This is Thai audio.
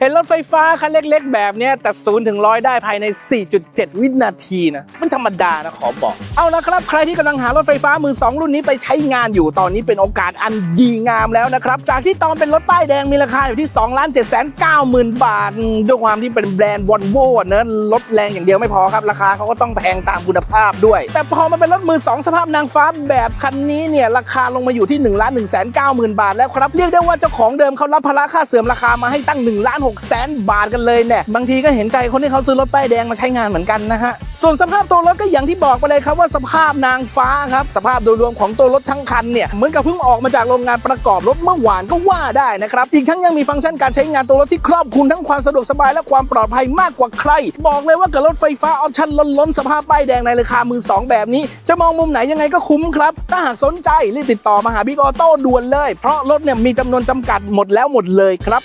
เห็นรถไฟฟ้าคันเล็กๆ แบบนี้แต่ศูนย์ถึงร้อยได้ภายใน 4.7 วินาทีนะ มันธรรมดานะขอบอก เอาละครับ ใครที่กำลังหารถไฟฟ้ามือ 2 รุ่นนี้ไปใช้งานอยู่ตอนนี้เป็นโอกาสอันดีงามแล้วนะครับ จากที่ตอนเป็นรถป้ายแดงมีราคาอยู่ที่ 2 7 9 0 0 0 0บาท ด้วยความที่เป็นแบรนด์วอลโว่เนอะรถแรงอย่างเดียวไม่พอครับ ราคาเขาก็ต้องแพงตามคุณภาพด้วย แต่พอมาเป็นรถมือ 2 สภาพนางฟ้าแบบคันนี้เนี่ยราคาลงมาอยู่ที่1 1 9 0 0 0 0บาทแล้วครับเรียกได้ว่าเจ้าของเดิมเขารับภาระค่าเสื่อมราคามาให้ตั้ง1ล้าน6 0 0 0 0บาทกันเลยเนี่ยบางทีก็เห็นใจคนที่เขาซื้อรถป้ายแดงมาใช้งานเหมือนกันนะฮะส่วนสภาพตัวรถก็อย่างที่บอกไปเลยครับว่าสภาพนางฟ้าครับสภาพโดยรวมของตัวรถทั้งคันเนี่ยเหมือนกับเพิ่งออกมาจากโรงงานประกอบรถเมื่อวานก็ว่าได้นะครับอีกทั้งยังมีฟังก์ชันการใช้งานตัวรถที่ครอบคลุมทั้งความสะดวกสบายและความปลอดภัยมากกว่าใคร บอกเลยว่ากับรถไฟฟ้าออปชั่นล้นๆสภาพป้ายแดงในราคามือสองแบบนี้ จะมองมุมไหนยังไงก็คุ้มครับ ถ้าหากสนใจรีบติดต่อมาหาบิ๊กออโต้ด่วนเลย เพราะรถเนี่ยมีจำนวนจำกัดหมดแล้วหมดเลยครับ